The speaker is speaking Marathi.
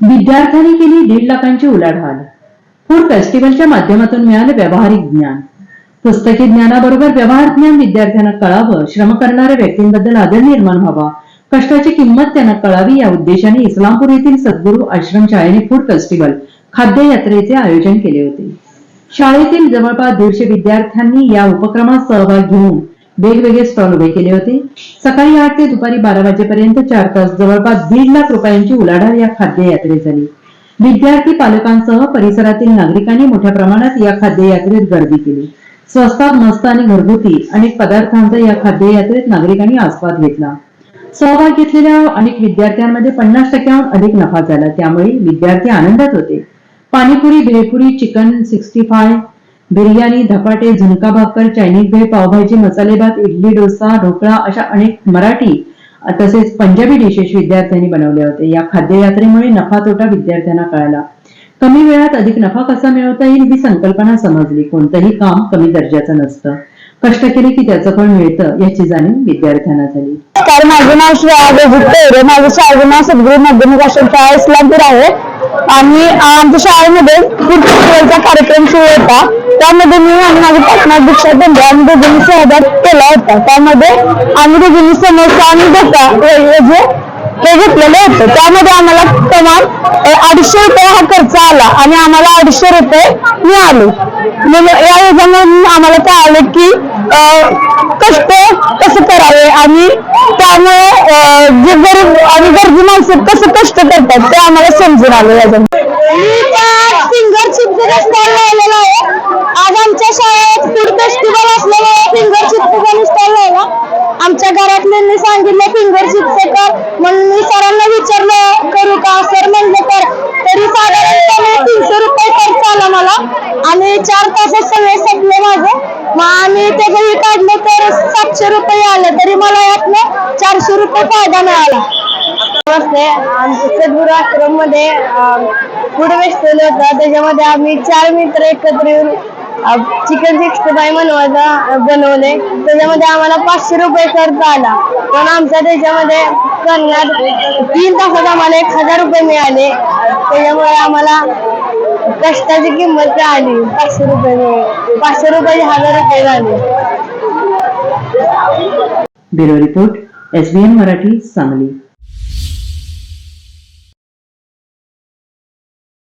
विद्यार्थ्यांनी केली दीड लाखांची उलाढाल. फूड फेस्टिवलच्या माध्यमातून मिळालं व्यावहारिक ज्ञान. पुस्तकी ज्ञानाबरोबर व्यवहार ज्ञान विद्यार्थ्यांना कळावं श्रम करणाऱ्या व्यक्तींबद्दल आदर निर्माण व्हावा कष्टाची किंमत त्यांना कळावी या उद्देशाने इस्लामपूर येथील सद्गुरू आश्रम शाळेने फूड फेस्टिवल खाद्य यात्रेचे आयोजन केले होते. शाळेतील जवळपास दीडशे विद्यार्थ्यांनी या उपक्रमात सहभाग घेऊन वेगवेगळे स्टॉल उभे केले होते. सकाळी आठ ते दुपारी बारा वाजेपर्यंत चार तास जवळपास दीड लाख रुपयांची उलाढाल या खाद्य यात्रेत झाली. विद्यार्थी पालकांसह परिसरातील नागरिकांनी मोठ्या प्रमाणात या खाद्य यात्रेत गर्दी केली. स्वस्तात मस्त आणि घरगुती अनेक पदार्थांचा या खाद्य यात्रेत नागरिकांनी आस्वाद घेतला. सहभाग घेतलेल्या अनेक विद्यार्थ्यांमध्ये पन्नास टक्क्याहून अधिक नफा झाला. त्यामुळे विद्यार्थी आनंदात होते. Panipuri bhelpuri chicken sixty five biryani धपाटे झुणका भाकर चायनीज भेळ पावभाजी मसालेभात इडली डोसा ढोकळा अशा अनेक मराठी तसेच पंजाबी डिशेस विद्यार्थ्यांनी बनवले होते. या खाद्य यात्रेमुळे नफा तोटा विद्यार्थ्यांना कळाला. कमी वेळात अधिक नफा कसा मिळवता येईल ही संकल्पना समजली. कोणतंही काम कमी दर्जाचं नसतं. कष्ट केले की त्याचं फळ मिळतं याची जाणीव विद्यार्थ्यांना झाली. तर माझं नाव श्रेया माझं शाळेचं नाव सद्गुरू माध्यमिक आश्रम शाळा इस्लामपूर आहे. आणि आमच्या शाळेमध्ये फूड फेस्टिवलचा कार्यक्रम सुरू होता. त्यामध्ये मी आणि माझे पार्टनर दीक्षा आम्ही दोघांनी सहभाग केला होता. त्यामध्ये आम्ही दोघांनी समोसा आणि धोका हे हे जे हे घेतलेलं होतं. त्यामध्ये आम्हाला कमाल अडीचशे रुपये हा खर्च आला आणि आम्हाला अडीचशे रुपये मिळाले. म्हणजे या योजनेमधून आम्हाला कळालं की कष्ट कसं करावे आणि त्यामुळे जे गरीब आणि गरजू माणसं कसं कष्ट करतात ते आम्हाला समजून आलं याच्यामध्ये फिंगर चिप्सचा स्टॉल लावलेला आहे आज आमच्या शाळेत फूड फेस्टिवल असल्यामुळे फिंगर चिप्सचा स्टॉल लावला आमच्या घरातल्यांनी सांगितलं फिंगर चिप्स कर. म्हणून मी सरांना विचारलं करू का? सर म्हणले कर. तरी साधारणपणे तीनशे रुपये खर्च आला मला. आणि चार तासात सगळे संपले माझं. मग आम्ही ते घरी काढलं तर सातशे रुपये आले. तरी मला यातनं चारशे रुपये फायदा मिळाला. नमस्ते. आमच्या सद्गुरू आश्रममध्ये फूड फेस्टिवल होता. त्याच्यामध्ये आम्ही चार मित्र एकत्र येऊन चिकन सिक्स्टी फाय बनवायचा बनवले त्याच्यामध्ये आम्हाला पाचशे रुपये खर्च आला. पण आमच्या त्याच्यामध्ये करण्यात तीन तासात आम्हाला एक हजार रुपये मिळाले. त्याच्यामुळे आम्हाला कष्टाची किंमत आली. पाचशे रुपये मिळाले. पाचशे रुपये हजार रुपये झाले. Bureau report SBN Marathi Sangli.